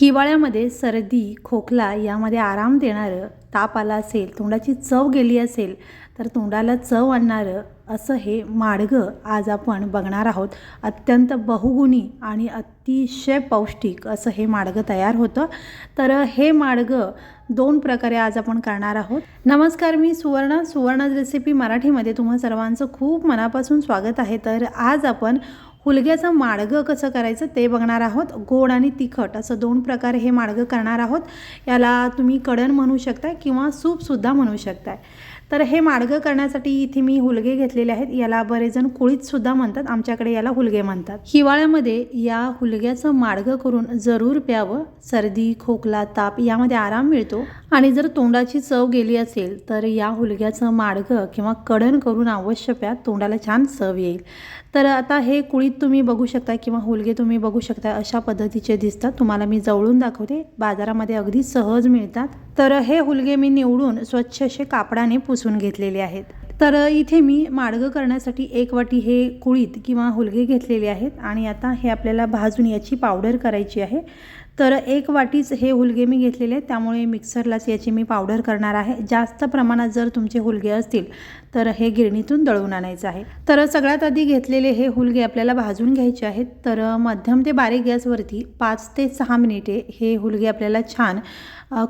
हिवाळ्यामध्ये सर्दी खोकला यामध्ये आराम देणारं ताप आला असेल तोंडाची चव गेली असेल तर तोंडाला चव आणणारं असं हे माडगं आज आपण बघणार आहोत. अत्यंत बहुगुणी आणि अतिशय पौष्टिक असं हे माडगं तयार होतं. तर हे माडगं दोन प्रकारे आज आपण करणार आहोत. नमस्कार मी सुवर्णा. सुवर्णा रेसिपी मराठीमध्ये तुम्हा सर्वांचं खूप मनापासून स्वागत आहे. तर आज आपण हुलग्याचं माडगं कसं करायचं ते बघणार आहोत. गोड आणि तिखट असं दोन प्रकारे हे माडगं करणार आहोत. याला तुम्ही कडण म्हणू शकताय किंवा सूपसुद्धा म्हणू शकताय. तर हे माडगं करण्यासाठी इथे मी हुलगे घेतलेले आहेत. याला बरेच जण कुळीतसुद्धा म्हणतात. आमच्याकडे याला हुलगे म्हणतात. हिवाळ्यामध्ये या हुलग्याचं माडगं करून जरूर प्यावं. सर्दी खोकला ताप यामध्ये आराम मिळतो. आणि जर तोंडाची चव गेली असेल तर या हुलग्याचं माडगं किंवा कडण करून अवश्य प्या. तोंडाला छान चव येईल. तर आता हे कुळीत तुम्ही बघू शकता किंवा हुलगे तुम्ही बघू शकता अशा पद्धतीचे दिसतात. तुम्हाला मी जवळून दाखवते. बाजारामध्ये अगदी सहज मिळतात. तर हे हुलगे मी निवडून स्वच्छ असे कापडाने पुसून घेतलेले आहेत. तर इथे मी माडगं करण्यासाठी एक वाटी हे कुळीत किंवा हुलगे घेतलेले आहेत आणि आता हे आपल्याला भाजून याची पावडर करायची आहे. तर एक वाटीच हे हुलगे मी घेतलेले आहेत त्यामुळे मिक्सरलाच याची मी पावडर करणार आहे. जास्त प्रमाणात जर तुमचे हुलगे असतील तर हे गिरणीतून दळून आणायचं आहे. तर सगळ्यात आधी घेतलेले हे हुलगे आपल्याला भाजून घ्यायचे आहेत. तर मध्यम ते बारीक गॅसवरती पाच ते सहा मिनिटे हे हुलगे आपल्याला छान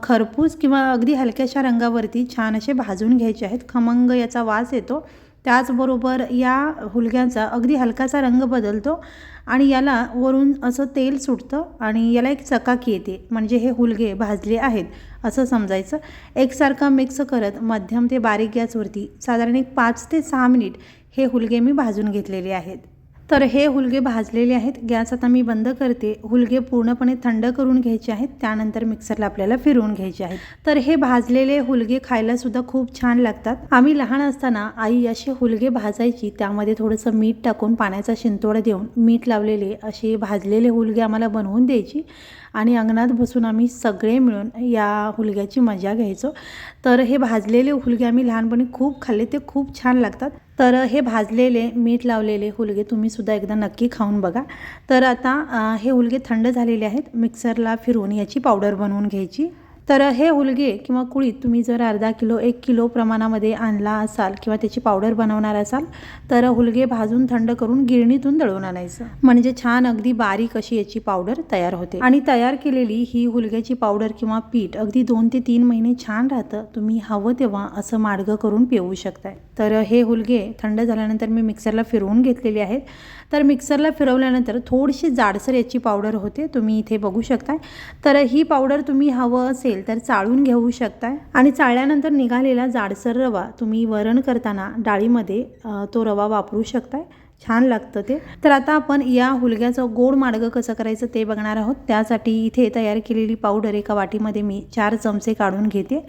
खरपूस किंवा अगदी हलक्याशा रंगावरती छान असे भाजून घ्यायचे आहेत. खमंग याचा वास येतो. त्याचबरोबर या हुलग्यांचा अगदी हलकासा रंग बदलतो आणि याला वरून असं तेल सुटतं आणि याला एक चकाकी येते. म्हणजे हे हुलगे भाजले आहेत असं समजायचं. एकसारखं मिक्स करत मध्यम ते बारीक गॅसवरती साधारण एक पाच ते सहा मिनिट हे हुलगे मी भाजून घेतलेले आहेत. तर हे हुलगे भाजलेले आहेत. गॅस आता मी बंद करते. हुलगे पूर्णपणे थंड करून घ्यायचे आहेत. त्यानंतर मिक्सरला आपल्याला फिरवून घ्यायचे आहेत. तर हे भाजलेले हुलगे खायला सुद्धा खूप छान लागतात. आम्ही लहान असताना आई असे हुलगे भाजायची. त्यामध्ये थोडंसं मीठ टाकून पाण्याचा शिंतोडा देऊन मीठ लावलेले असे भाजलेले हुलगे आम्हाला बनवून द्यायची. आणि अंगणात बसून आम्ही सगळे मिळून या हुलग्याची मजा घ्यायचो. तर हे भाजलेले हुलगे आम्ही लहानपणी खूप खाल्ले ते खूप छान लागतात. तर हे भाजलेले मीठ लावलेले हुलगे तुम्ही सुद्धा एकदा नक्की खाऊन बघा. तर आता हे हुलगे थंड झालेले आहेत. मिक्सरला फिरवून याची पावडर बनवून घ्यायची. तर हे हुलगे किंवा कुळीत तुम्ही जर अर्धा किलो एक किलो प्रमाणामध्ये आणला असाल किंवा त्याची पावडर बनवणार असाल तर हुलगे भाजून थंड करून गिरणीतून दळून आणायचं. म्हणजे छान अगदी बारीक अशी याची पावडर तयार होते. आणि तयार केलेली ही हुलग्याची पावडर किंवा पीठ अगदी दोन ते तीन महिने छान राहतं. तुम्ही हवं तेव्हा असं माडगं करून पिऊ शकताय. तर हे हुलगे थंड झाल्यानंतर मी मिक्सरला फिरवून घेतलेले आहेत. तर मिक्सरला फिरवल्यानंतर थोडीशी जाडसर याची पावडर होते तुम्ही इथे बघू शकताय. तर ही पावडर तुम्ही हवं असेल तर चाळून घेऊ शकताय. आणि चाळल्यानंतर निघालेला जाडसर रवा तुम्ही वरण करताना डाळीमध्ये तो रवा वापरू शकताय. छान लागतं ते. तर आता आपण या हुलग्याचं गोड मार्ग कसं करायचं ते बघणार आहोत. त्यासाठी इथे तयार केलेली पावडर एका वाटीमध्ये मी चार चमचे काढून घेते.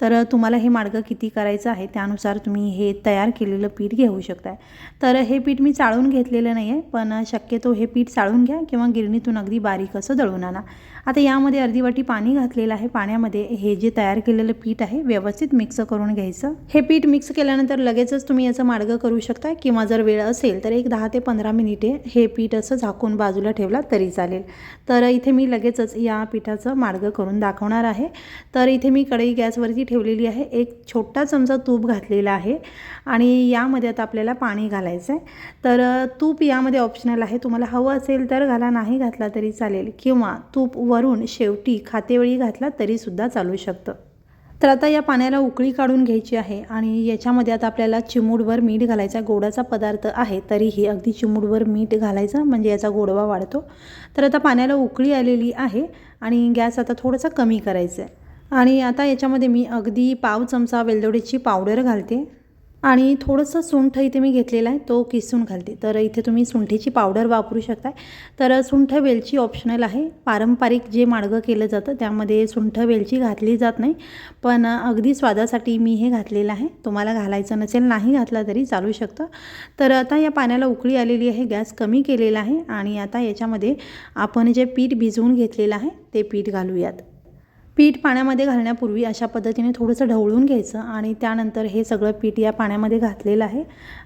तर तुम्हाला हे मार्ग किती करायचं आहे त्यानुसार तुम्ही हे तयार केलेलं पीठ घेऊ शकताय. तर हे पीठ मी चाळून घेतलेलं नाही आहे पण शक्यतो हे पीठ चाळून घ्या किंवा गिरणीतून अगदी बारीक असं दळून आणा. आता यामध्ये अर्धी वाटी पाणी घातलेलं आहे. पाण्यामध्ये हे जे तयार केलेलं पीठ आहे व्यवस्थित मिक्स करून घ्यायचं. हे पीठ मिक्स केल्यानंतर लगेचच तुम्ही याचं मार्ग करू शकता किंवा जर वेळ असेल तर एक दहा ते पंधरा मिनिटे हे पीठ असं झाकून बाजूला ठेवला तरी चालेल. तर इथे मी लगेचच या पिठाचं मार्ग करून दाखवणार आहे. तर इथे मी कढई गॅसवरती ठेवलेली आहे. एक छोटा चमचा तूप घातलेला आहे आणि यामध्ये आता आपल्याला पाणी घालायचं आहे तर तूप यामध्ये ऑप्शनल आहे. तुम्हाला हवं असेल तर घाला नाही घातला तरी चालेल. किंवा तूप वरून शेवटी खातेवेळी घातला तरीसुद्धा चालू शकतं. तर आता या पाण्याला उकळी काढून घ्यायची आहे आणि याच्यामध्ये आता आपल्याला चिमूडभर मीठ घालायचा गोडाचा पदार्थ आहे तरीही अगदी चिमूडभर मीठ घालायचं म्हणजे याचा गोडवा वाढतो. तर आता पाण्याला उकळी आलेली आहे आणि गॅस आता थोडासा कमी करायचा आहे. आणि आता याच्यामध्ये मी अगदी पाव चमचा वेलदोडीची पावडर घालते. आणि थोडंसं सुंठ इथे मी घेतलेला आहे तो किसून घालते. तर इथे तुम्ही सुंठीची पावडर वापरू शकताय. तर सुंठ वेलची ऑप्शनल आहे. पारंपरिक जे माडगं केलं जातं त्यामध्ये सुंठ वेलची घातली जात नाही. पण अगदी स्वादासाठी मी हे घातलेलं आहे. तुम्हाला घालायचं नसेल नाही घातला तरी चालू शकतं. तर आता या पाण्याला उकळी आलेली आहे गॅस कमी केलेला आहे. आणि आता याच्यामध्ये आपण जे पीठ भिजवून घेतलेलं आहे ते पीठ घालूयात. पीठ पाण्यामध्ये घालण्यापूर्वी अशा पद्धतीने थोडंसं ढवळून घ्यायचं आणि त्यानंतर हे सगळं पीठ या पाण्यामध्ये घातलेलं आहे.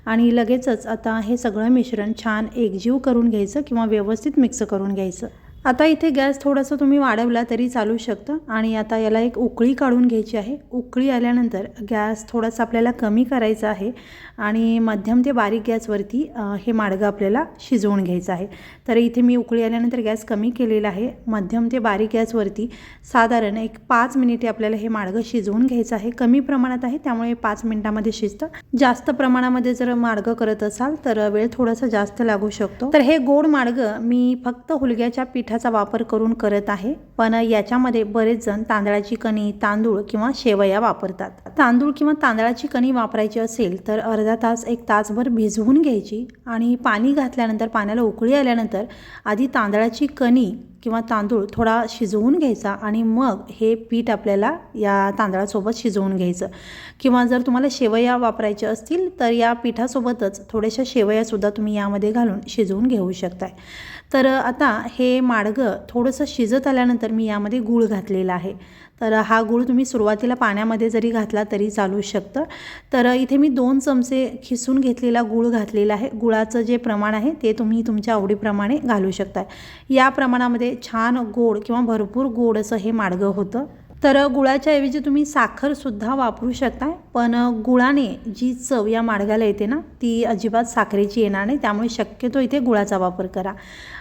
आणि लगेचच आता हे सगळं मिश्रण छान एकजीव करून घ्यायचं किंवा व्यवस्थित मिक्स करून घ्यायचं. आता इथे गॅस थोडासा तुम्ही वाढवला तरी चालू शकतं. आणि आता याला एक उकळी काढून घ्यायची आहे. उकळी आल्यानंतर गॅस थोडासा आपल्याला कमी करायचा आहे. आणि मध्यम ते बारीक गॅसवरती हे माडगं आपल्याला शिजवून घ्यायचं आहे. तर इथे मी उकळी आल्यानंतर गॅस कमी केलेला आहे. मध्यम ते बारीक गॅसवरती साधारण एक पाच मिनिटे आपल्याला हे माडगं शिजवून घ्यायचं आहे. कमी प्रमाणात आहे त्यामुळे पाच मिनिटामध्ये शिजतं. जास्त प्रमाणामध्ये जर माडगं करत असाल तर वेळ थोडासा जास्त लागू शकतो. तर हे गोड माडगं मी फक्त हुलग्याच्या पिठाचा वापर करून करत आहे. पण याच्यामध्ये बरेच जण तांदळाची कणी तांदूळ किंवा शेवया वापरतात. तांदूळ किंवा तांदळाची कणी वापरायची असेल तर अर्धा तास एक तासभर भिजवून घ्यायची आणि पाणी घातल्यानंतर पाण्याला उकळी आल्यानंतर आधी तांदळाची कणी किंवा तांदूळ थोडा शिजवून घ्यायचा आणि मग हे पीठ आपल्याला या तांदळासोबत शिजवून घ्यायचं. किंवा जर तुम्हाला शेवया वापरायच्या असतील तर या पिठासोबतच थोड्याशा शेवयासुद्धा तुम्ही यामध्ये घालून शिजवून घेऊ शकताय. तर आता हे माडगं थोडंसं शिजत आल्यानंतर मी यामध्ये गूळ घातलेला आहे. तर हा गूळ तुम्ही सुरुवातीला पाण्यामध्ये जरी घातला तरी चालू शकतं. तर इथे मी दोन चमचे खिसून घेतलेला गूळ घातलेला आहे. गुळाचं जे प्रमाण आहे ते तुम्ही तुमच्या आवडीप्रमाणे घालू शकता या प्रमाणामध्ये छान गोड किंवा भरपूर गोड असं हे माडगं होतं. तर गुळाच्या ऐवजी तुम्ही साखरसुद्धा वापरू शकताय. पण गुळाने जी चव या माडगाला येते ना ती अजिबात साखरेची येणार नाही. त्यामुळे शक्यतो इथे गुळाचा वापर करा.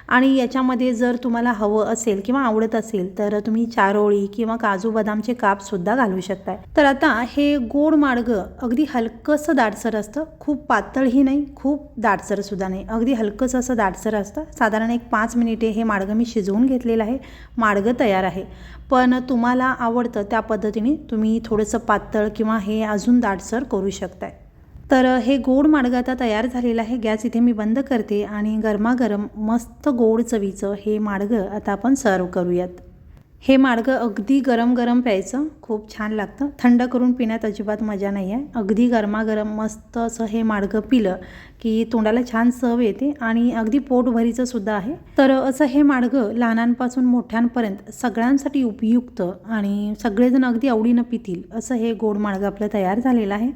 आणि याच्यामध्ये जर तुम्हाला हवं असेल किंवा आवडत असेल तर तुम्ही चारोळी किंवा काजू बदामचे कापसुद्धा घालू शकताय. तर आता हे गोड मार्ग अगदी हलकंसं दाटसर असतं. खूप पातळही नाही खूप दाटसरसुद्धा नाही. अगदी हलकंसं असं दाटसर असतं. साधारण एक पाच मिनिटे हे मार्ग मी शिजवून घेतलेलं आहे. मार्ग तयार आहे. पण तुम्हाला आवडतं त्या पद्धतीने तुम्ही थोडंसं पातळ किंवा हे अजून दाटसर करू शकताय. तर हे गोड माडगं आता तयार झालेलं आहे. गॅस इथे मी बंद करते आणि गरमागरम मस्त गोड चवीचं हे माडगं आता आपण सर्व करूयात. हे माडगं अगदी गरम गरम प्यायचं खूप छान लागतं. थंड करून पिण्यात अजिबात मजा नाही आहे. अगदी गरमागरम मस्त असं हे माडगं पिलं की तोंडाला छान चव येते आणि अगदी पोटभरीचं सुद्धा आहे. तर असं हे माडगं लहानांपासून मोठ्यांपर्यंत सगळ्यांसाठी उपयुक्त आणि सगळेजण अगदी आवडीनं पितील असं हे गोड माडगं आपलं तयार झालेलं आहे.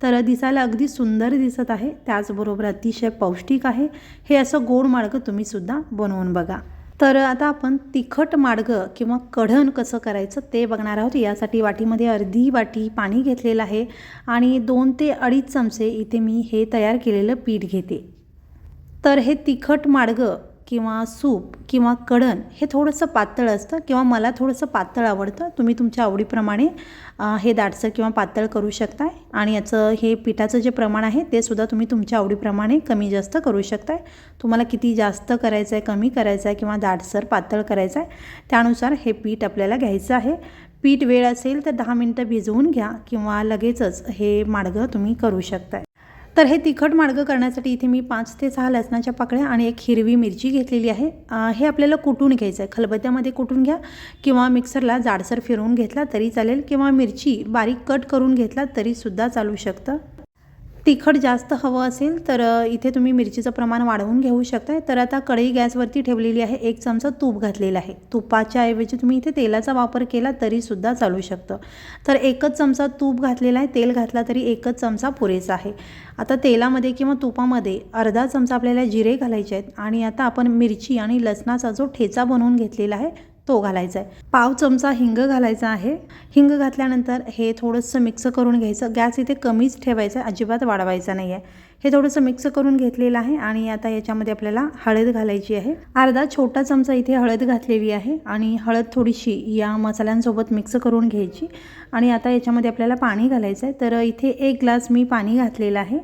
तर दिसायला अगदी सुंदर दिसत आहे. त्याचबरोबर अतिशय पौष्टिक आहे. हे असं गोड माडगं तुम्हीसुद्धा बनवून बघा. तर आता आपण तिखट माडगं किंवा कढण कसं करायचं ते बघणार आहोत. यासाठी वाटीमध्ये अर्धी वाटी पाणी घेतलेलं आहे आणि दोन ते अडीच चमचे इथे मी हे तयार केलेलं पीठ घेते. तर हे तिखट माडगं किंवा सूप किंवा कढण हे थोडंसं पातळ असतं किंवा मला थोडंसं पातळ आवडतं. तुम्ही तुमच्या आवडीप्रमाणे हे दाटसर किंवा पातळ करू शकताय आणि याचं हे पिठाचं जे प्रमाण आहे ते सुद्धा तुम्ही तुमच्या आवडीप्रमाणे कमी जास्त करू शकताय. तुम्हाला किती जास्त करायचं आहे कमी करायचं आहे किंवा दाटसर पातळ करायचं आहे त्यानुसार हे पीठ आपल्याला घ्यायचं आहे. पीठ वेळ असेल तर दहा मिनटं भिजवून घ्या किंवा लगेचच हे माडगं तुम्ही करू शकताय. तर हे तिखट माडगं करण्यासाठी इथे मी पाच ते सहा लसणाच्या पाकळ्या आणि एक हिरवी मिरची घेतलेली आहे. हे आपल्याला कुटून घ्यायचं आहे? खलबत्त्यामध्ये कुटून घ्या? किंवा मिक्सरला जाडसर फिरवून घेतला तरी चालेल. किंवा मिरची बारीक कट करून घेतला तरीसुद्धा चालू शकतं. तिखट जास्त हवं असेल तर इथे तुम्ही मिरचीचं प्रमाण वाढवून घेऊ शकता तर आता कढई गॅसवरती ठेवलेली आहे. एक चमचा तूप घातलेला आहे. तुपाच्या ऐवजी तुम्ही इथे तेलाचा वापर केला तरीसुद्धा चालू शकतं. तर एकच चमचा तूप घातलेला आहे. तेल घातला तरी एकच चमचा पुरेसा आहे. आता तेलामध्ये किंवा तुपामध्ये अर्धा चमचा आपल्याला जिरे घालायचे आहेत. आणि आता आपण मिरची आणि लसणाचा जो ठेचा बनवून घेतलेला आहे तो घालायचा आहे पाव चमचा हिंग घालायचा आहे. हिंग घातल्यानंतर हे थोडंसं मिक्स करून घ्यायचं. गॅस इथे कमीच ठेवायचा आहे अजिबात वाढवायचा नाही आहे हे थोडंसं मिक्स करून घेतलेलं आहे आणि आता याच्यामध्ये आपल्याला हळद घालायची आहे. अर्धा छोटा चमचा इथे हळद घातलेली आहे आणि हळद थोडीशी या मसाल्यांसोबत मिक्स करून घ्यायची. आणि आता याच्यामध्ये आपल्याला पाणी घालायचं आहे तर इथे एक ग्लास मी पाणी घातलेलं आहे.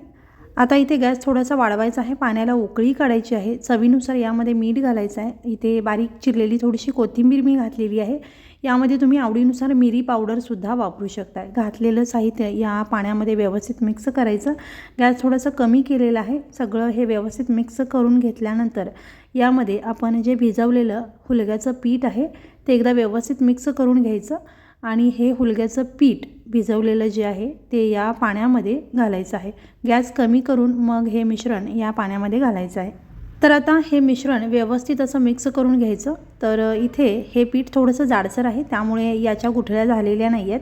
आता इथे गॅस थोडासा वाढवायचा आहे. पाण्याला उकळी काढायची आहे. चवीनुसार यामध्ये मीठ घालायचं आहे. इथे बारीक चिरलेली थोडीशी कोथिंबीर मी घातलेली आहे. यामध्ये तुम्ही आवडीनुसार मिरी पावडरसुद्धा वापरू शकता घातलेलं साहित्य या पाण्यामध्ये व्यवस्थित मिक्स करायचं. गॅस थोडंसं कमी केलेलं आहे. सगळं हे व्यवस्थित मिक्स करून घेतल्यानंतर यामध्ये आपण जे भिजवलेलं हुलग्याचं पीठ आहे ते एकदा व्यवस्थित मिक्स करून घ्यायचं. आणि हे हुलग्याचं पीठ भिजवलेलं जे आहे ते या पाण्यामध्ये घालायचं आहे. गॅस कमी करून मग हे मिश्रण या पाण्यामध्ये घालायचं आहे. तर आता हे मिश्रण व्यवस्थित असं मिक्स करून घ्यायचं. तर इथे हे पीठ थोडंसं जाडसर आहे त्यामुळे याच्या गुठळ्या झालेल्या नाही आहेत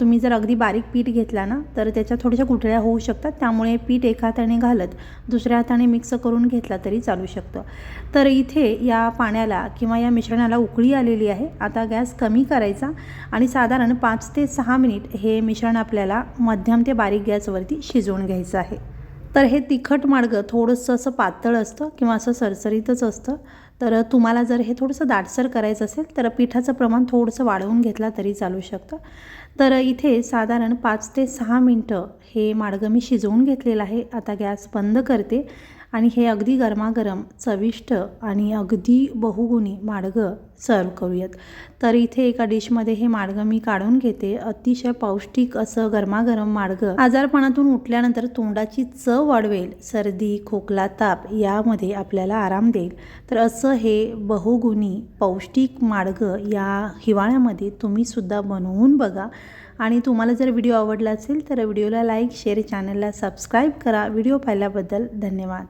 तुम्ही जर अगदी बारीक पीठ घेतला ना तर त्याच्या थोड्याशा गुठळ्या होऊ शकतात. त्यामुळे पीठ एका हाताने घालत दुसऱ्या हाताने मिक्स करून घेतला तरी चालू शकतं. तर इथे या पाण्याला किंवा या मिश्रणाला उकळी आलेली आहे. आता गॅस कमी करायचा आणि साधारण पाच ते सहा मिनिट हे मिश्रण आपल्याला मध्यम ते बारीक गॅसवरती शिजवून घ्यायचं आहे. तर हे तिखट मार्ग थोडंसं असं पातळ असतं किंवा असं सरसरीतच असतं. तर तुम्हाला जर हे थोडंसं दाटसर करायचं असेल तर पिठाचं प्रमाण थोडंसं वाढवून घेतला तरी चालू शकतं. तर इथे साधारण पाच ते सहा मिनटं हे माडगं मी शिजवून घेतलेलं आहे. आता गॅस बंद करते. आणि हे अगदी गरमागरम चविष्ट आणि अगदी बहुगुणी माडगं सर्व करूयात. तर इथे एका डिशमध्ये हे माडगं मी काढून घेते. अतिशय पौष्टिक असं गरमागरम माडगं आजारपणातून उठल्यानंतर तोंडाची चव वाढवेल. सर्दी खोकला ताप यामध्ये आपल्याला आराम देईल. तर असं हे बहुगुणी पौष्टिक माडगं या हिवाळ्यामध्ये तुम्हीसुद्धा बनवून बघा. आणि तुम्हाला जर व्हिडिओ आवडला असेल तर व्हिडिओला लाईक शेअर चॅनलला सबस्क्राईब करा. व्हिडिओ पाहिल्याबद्दल धन्यवाद.